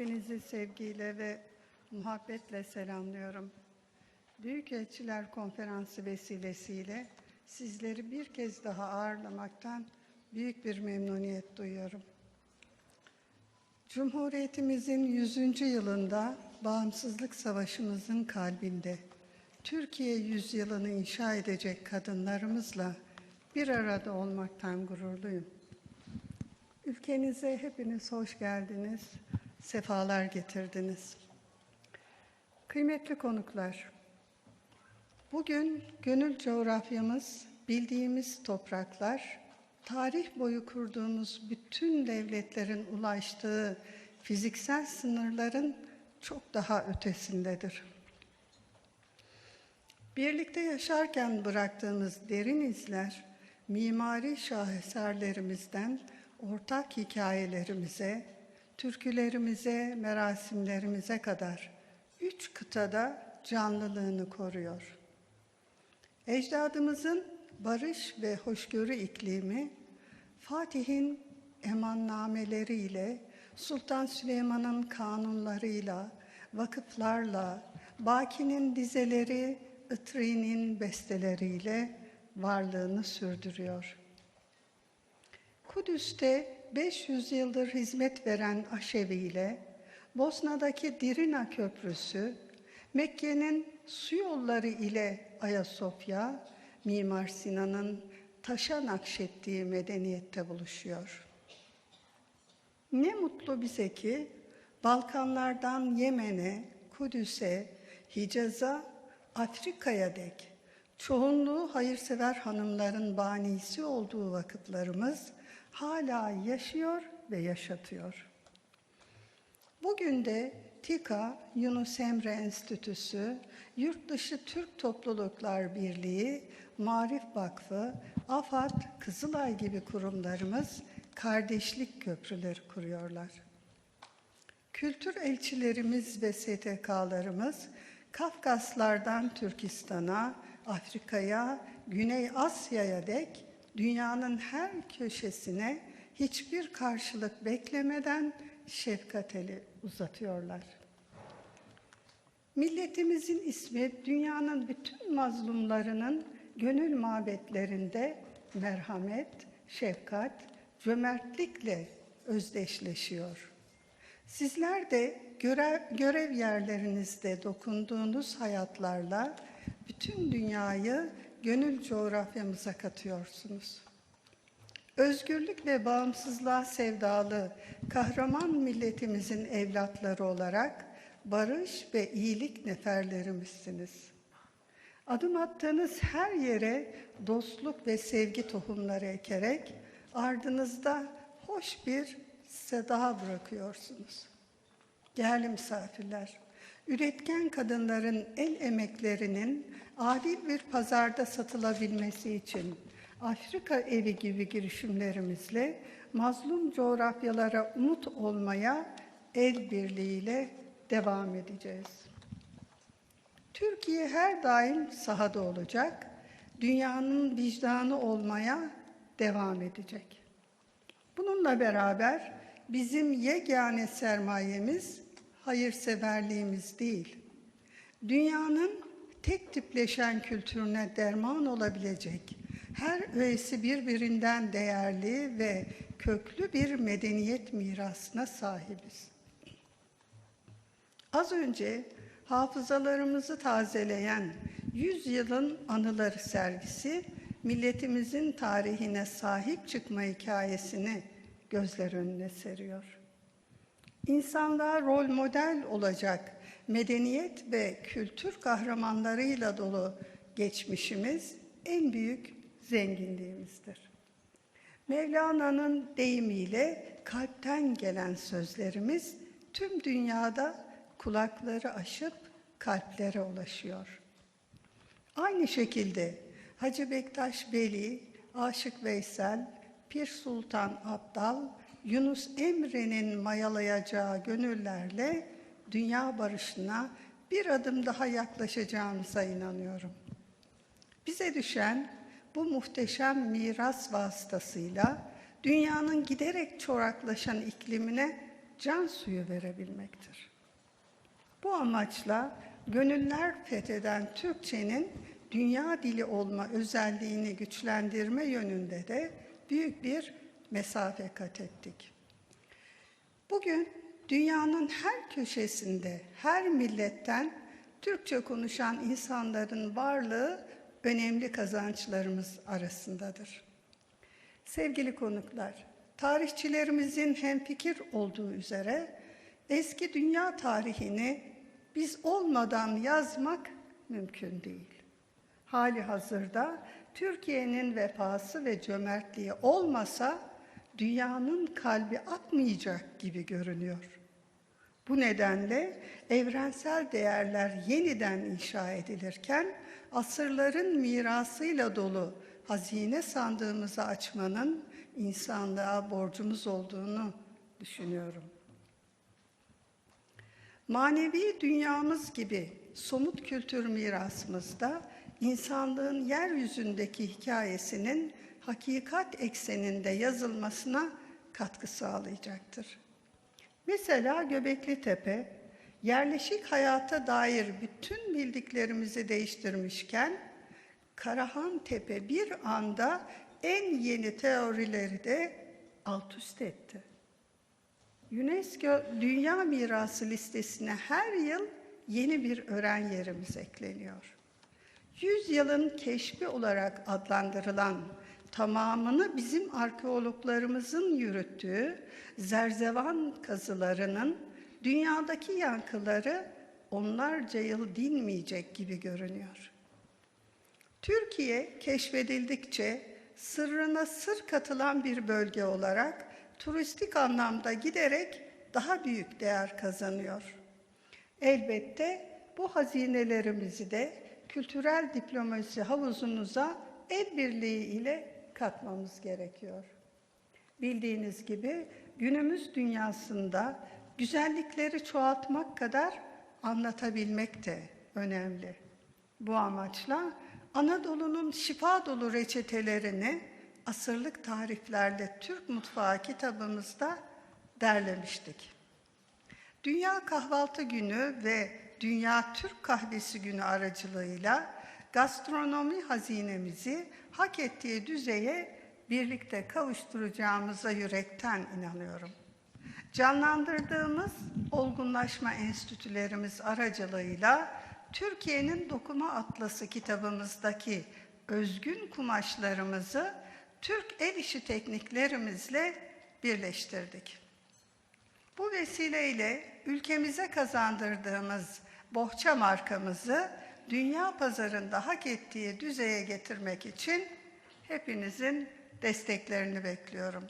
Hepinizi sevgiyle ve muhabbetle selamlıyorum. Büyükelçiler Konferansı vesilesiyle sizleri bir kez daha ağırlamaktan büyük bir memnuniyet duyuyorum. Cumhuriyetimizin 100. yılında bağımsızlık savaşımızın kalbinde Türkiye yüzyılını inşa edecek kadınlarımızla bir arada olmaktan gururluyum. Ülkenize hepiniz hoş geldiniz, sefalar getirdiniz. Kıymetli konuklar, bugün gönül coğrafyamız, bildiğimiz topraklar, tarih boyu kurduğumuz bütün devletlerin ulaştığı fiziksel sınırların çok daha ötesindedir. Birlikte yaşarken bıraktığımız derin izler, mimari şaheserlerimizden ortak hikayelerimize, türkülerimize, merasimlerimize kadar üç kıtada canlılığını koruyor. Ecdadımızın barış ve hoşgörü iklimi, Fatih'in emannameleriyle, Sultan Süleyman'ın kanunlarıyla, vakıflarla, Baki'nin dizeleri, Itri'nin besteleriyle varlığını sürdürüyor. Kudüs'te 500 yıldır hizmet veren Aşevi ile Bosna'daki Dirina Köprüsü, Mekke'nin su yolları ile Ayasofya, Mimar Sinan'ın taşa nakşettiği medeniyette buluşuyor. Ne mutlu bize ki Balkanlardan Yemen'e, Kudüs'e, Hicaz'a, Afrika'ya dek çoğunluğu hayırsever hanımların banisi olduğu vakıflarımız hala yaşıyor ve yaşatıyor. Bugün de TİKA, Yunus Emre Enstitüsü, Yurtdışı Türk Topluluklar Birliği, Marif Vakfı, AFAD, Kızılay gibi kurumlarımız kardeşlik köprüleri kuruyorlar. Kültür elçilerimiz ve STK'larımız Kafkaslardan Türkistan'a, Afrika'ya, Güney Asya'ya dek dünyanın her köşesine hiçbir karşılık beklemeden şefkat eli uzatıyorlar. Milletimizin ismi dünyanın bütün mazlumlarının gönül mabetlerinde merhamet, şefkat, cömertlikle özdeşleşiyor. Sizler de görev, görev yerlerinizde dokunduğunuz hayatlarla bütün dünyayı gönül coğrafyamıza katıyorsunuz. Özgürlük ve bağımsızlığa sevdalı kahraman milletimizin evlatları olarak barış ve iyilik neferlerimizsiniz. Adım attığınız her yere dostluk ve sevgi tohumları ekerek ardınızda hoş bir seda bırakıyorsunuz. Değerli misafirler, üretken kadınların el emeklerinin adil bir pazarda satılabilmesi için Afrika evi gibi girişimlerimizle mazlum coğrafyalara umut olmaya el birliğiyle devam edeceğiz. Türkiye her daim sahada olacak, dünyanın vicdanı olmaya devam edecek. Bununla beraber bizim yegane sermayemiz hayırseverliğimiz değil. Dünyanın tek tipleşen kültürüne derman olabilecek, her öğesi birbirinden değerli ve köklü bir medeniyet mirasına sahibiz. Az önce hafızalarımızı tazeleyen Yüzyılın Anıları sergisi, milletimizin tarihine sahip çıkma hikayesini gözler önüne seriyor. İnsanlığa rol model olacak medeniyet ve kültür kahramanlarıyla dolu geçmişimiz en büyük zenginliğimizdir. Mevlana'nın deyimiyle kalpten gelen sözlerimiz tüm dünyada kulakları aşıp kalplere ulaşıyor. Aynı şekilde Hacı Bektaş Veli, Aşık Veysel, Pir Sultan Abdal, Yunus Emre'nin mayalayacağı gönüllerle dünya barışına bir adım daha yaklaşacağımıza inanıyorum. Bize düşen bu muhteşem miras vasıtasıyla dünyanın giderek çoraklaşan iklimine can suyu verebilmektir. Bu amaçla gönüller fetheden Türkçenin dünya dili olma özelliğini güçlendirme yönünde de büyük bir mesafe kat ettik. Bugün dünyanın her köşesinde, her milletten Türkçe konuşan insanların varlığı önemli kazançlarımız arasındadır. Sevgili konuklar, tarihçilerimizin hemfikir olduğu üzere eski dünya tarihini biz olmadan yazmak mümkün değil. Hali hazırda Türkiye'nin vefası ve cömertliği olmasa dünyanın kalbi atmayacak gibi görünüyor. Bu nedenle evrensel değerler yeniden inşa edilirken asırların mirasıyla dolu hazine sandığımızı açmanın insanlığa borcumuz olduğunu düşünüyorum. Manevi dünyamız gibi somut kültür mirasımızda insanlığın yeryüzündeki hikayesinin hakikat ekseninde yazılmasına katkı sağlayacaktır. Mesela Göbekli Tepe, yerleşik hayata dair bütün bildiklerimizi değiştirmişken, Karahan Tepe bir anda en yeni teorileri de alt üst etti. UNESCO Dünya Mirası listesine her yıl yeni bir öğren yerimiz ekleniyor. Yüzyılın keşfi olarak adlandırılan tamamını bizim arkeologlarımızın yürüttüğü Zerzevan kazılarının dünyadaki yankıları onlarca yıl dinmeyecek gibi görünüyor. Türkiye keşfedildikçe sırrına sır katılan bir bölge olarak turistik anlamda giderek daha büyük değer kazanıyor. Elbette bu hazinelerimizi de kültürel diplomasi havuzunuza el birliği ile katmamız gerekiyor. Bildiğiniz gibi günümüz dünyasında güzellikleri çoğaltmak kadar anlatabilmek de önemli. Bu amaçla Anadolu'nun şifa dolu reçetelerini asırlık tariflerle Türk Mutfağı kitabımızda derlemiştik. Dünya Kahvaltı Günü ve Dünya Türk Kahvesi Günü aracılığıyla gastronomi hazinemizi hak ettiği düzeye birlikte kavuşturacağımıza yürekten inanıyorum. Canlandırdığımız olgunlaşma enstitülerimiz aracılığıyla Türkiye'nin Dokuma Atlası kitabımızdaki özgün kumaşlarımızı Türk el işi tekniklerimizle birleştirdik. Bu vesileyle ülkemize kazandırdığımız bohça markamızı dünya pazarında hak ettiği düzeye getirmek için hepinizin desteklerini bekliyorum.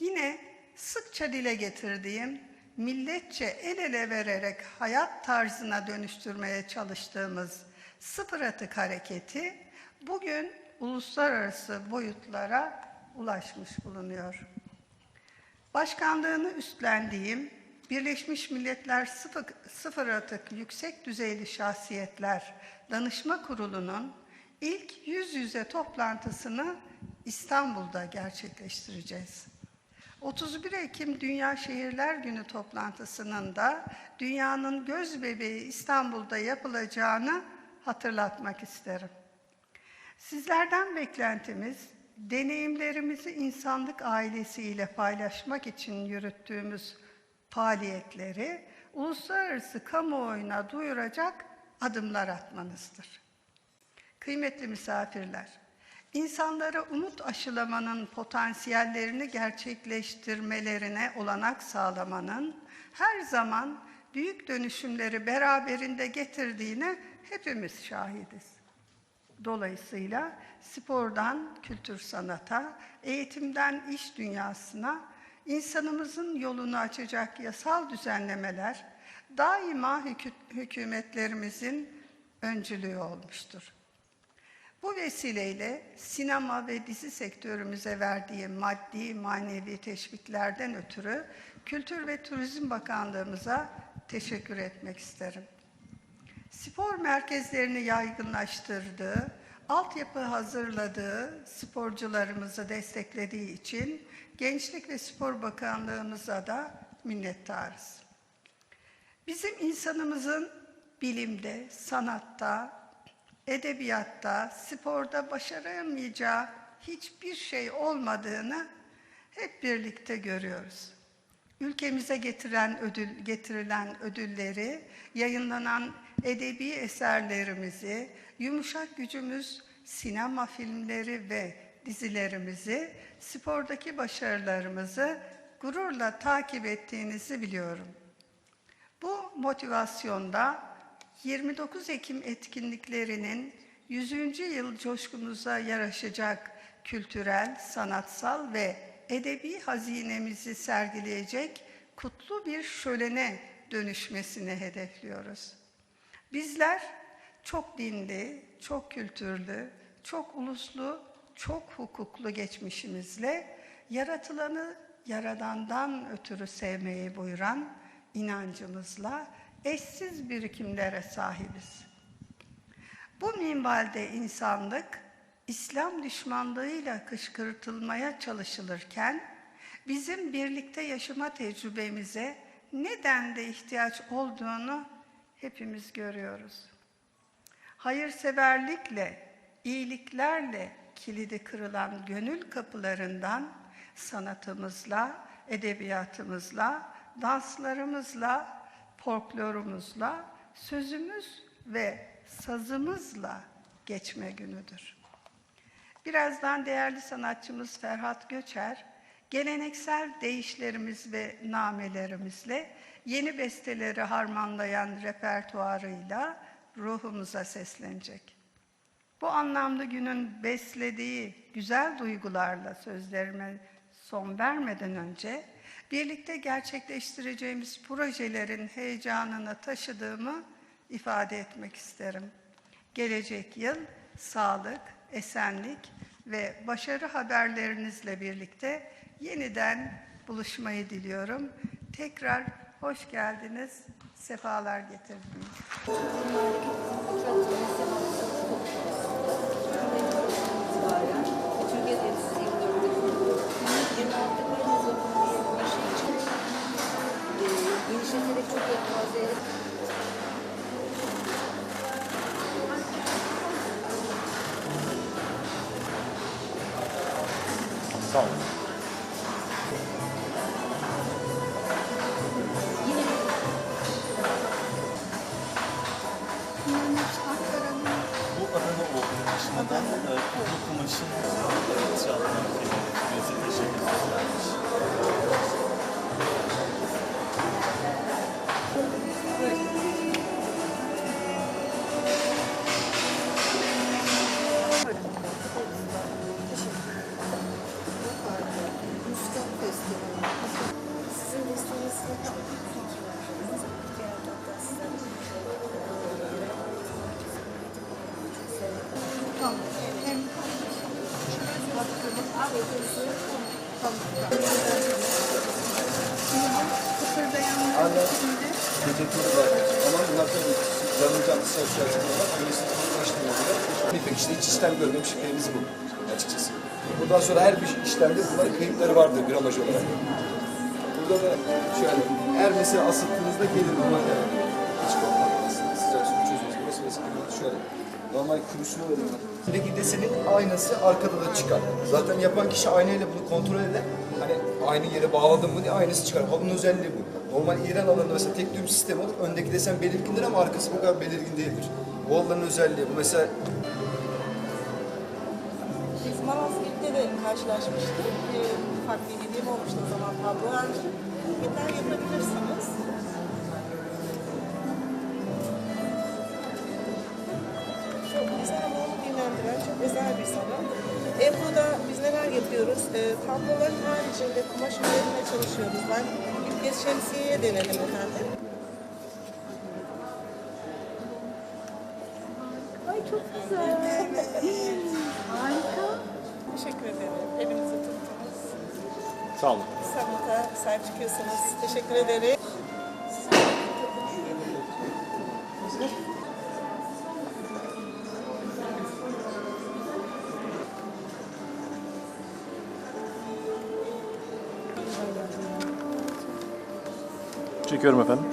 Yine sıkça dile getirdiğim milletçe el ele vererek hayat tarzına dönüştürmeye çalıştığımız sıfır atık hareketi bugün uluslararası boyutlara ulaşmış bulunuyor. Başkanlığını üstlendiğim Birleşmiş Milletler Sıfır, Sıfır Atık Yüksek Düzeyli Şahsiyetler Danışma Kurulu'nun ilk yüz yüze toplantısını İstanbul'da gerçekleştireceğiz. 31 Ekim Dünya Şehirler Günü toplantısının da dünyanın göz bebeği İstanbul'da yapılacağını hatırlatmak isterim. Sizlerden beklentimiz deneyimlerimizi insanlık ailesiyle paylaşmak için yürüttüğümüz faaliyetleri uluslararası kamuoyuna duyuracak adımlar atmanızdır. Kıymetli misafirler, insanlara umut aşılamanın potansiyellerini gerçekleştirmelerine olanak sağlamanın her zaman büyük dönüşümleri beraberinde getirdiğine hepimiz şahidiz. Dolayısıyla spordan kültür sanata, eğitimden iş dünyasına insanımızın yolunu açacak yasal düzenlemeler daima hükü- hükümetlerimizin öncülüğü olmuştur. Bu vesileyle sinema ve dizi sektörümüze verdiği maddi manevi teşviklerden ötürü Kültür ve Turizm Bakanlığımıza teşekkür etmek isterim. Spor merkezlerini yaygınlaştırdığı, altyapı hazırladığı, sporcularımızı desteklediği için Gençlik ve Spor Bakanlığımıza da minnettarız. Bizim insanımızın bilimde, sanatta, edebiyatta, sporda başaramayacağı hiçbir şey olmadığını hep birlikte görüyoruz. Ülkemize getiren ödül, getirilen ödülleri, yayınlanan edebi eserlerimizi, yumuşak gücümüz sinema filmleri ve dizilerimizi, spordaki başarılarımızı gururla takip ettiğinizi biliyorum. Bu motivasyonda 29 Ekim etkinliklerinin 100. yıl coşkumuza yaraşacak kültürel, sanatsal ve edebi hazinemizi sergileyecek kutlu bir şölene dönüşmesini hedefliyoruz. Bizler çok dinli, çok kültürlü, çok uluslu, çok hukuklu geçmişimizle yaratılanı yaradandan ötürü sevmeyi buyuran inancımızla eşsiz birikimlere sahibiz. Bu minvalde insanlık İslam düşmanlığıyla kışkırtılmaya çalışılırken bizim birlikte yaşama tecrübemize neden de ihtiyaç olduğunu hepimiz görüyoruz. Hayırseverlikle, iyiliklerle kilidi kırılan gönül kapılarından sanatımızla, edebiyatımızla, danslarımızla, folklorumuzla, sözümüz ve sazımızla geçme günüdür. Birazdan değerli sanatçımız Ferhat Göçer, geleneksel deyişlerimiz ve namelerimizle yeni besteleri harmanlayan repertuarıyla ruhumuza seslenecek. Bu anlamlı günün beslediği güzel duygularla sözlerime son vermeden önce birlikte gerçekleştireceğimiz projelerin heyecanını taşıdığımı ifade etmek isterim. Gelecek yıl sağlık, esenlik ve başarı haberlerinizle birlikte yeniden buluşmayı diliyorum. Tekrar hoş geldiniz, sefalar getirdiniz. itibaren Türkiye Temsilcisi Sağ olun. Bu adana. Dışından e, Kutlu Kumaş'ın e, tiyatro bize teşekkür ederiz. Teşekkürler. Ama bunlar tabii canlı canlı sosyal çalışmalar. Öylesine ulaştırmadılar. Bir işte hiç işlem görmemiş şüphemiz bu açıkçası. Bundan sonra her bir işlemde bunların kayıpları vardır gramaj olarak. Burada da şöyle her mesela asıttığınızda gelir bunlar yani. Normal kuruşunu veriyorlar. Buradaki desenin aynası arkada da çıkar. Zaten yapan kişi aynayla bunu kontrol eder. Hani aynı yere bağladım mı diye aynısı çıkar. Halının özelliği bu. Normal İran alanında mesela tek düğüm sistemi olur. Öndeki desen belirgindir ama arkası bu kadar belirgin değildir. Bu halıların özelliği bu. Mesela Biz Malazgirt'te de karşılaşmıştık. Ee, ufak bir hediyem olmuştu o zaman tablo vermiştim. Yeter yapabilirsiniz. Özel bir sanat. Ebru'da biz neler yapıyoruz? Ee, tabloların haricinde kumaş üzerinde çalışıyoruz. Ben ilk kez şemsiyeye denedim efendim. Ay çok güzel. Harika. Teşekkür ederim. Elinizi tuttunuz. Sağ olun. Sanata sahip çıkıyorsunuz. Teşekkür ederim. Çekiyorum efendim.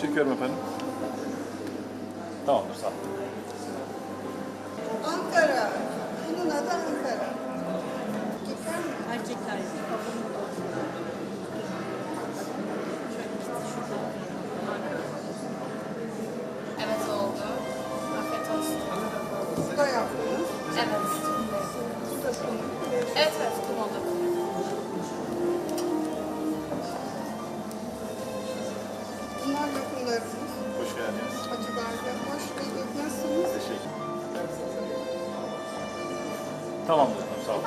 Çekiyorum efendim. Tamamdır sağ geldiniz. Hacı Badem. Hoş bulduk. Nasılsınız? Teşekkür Tamamdır efendim sağ olun.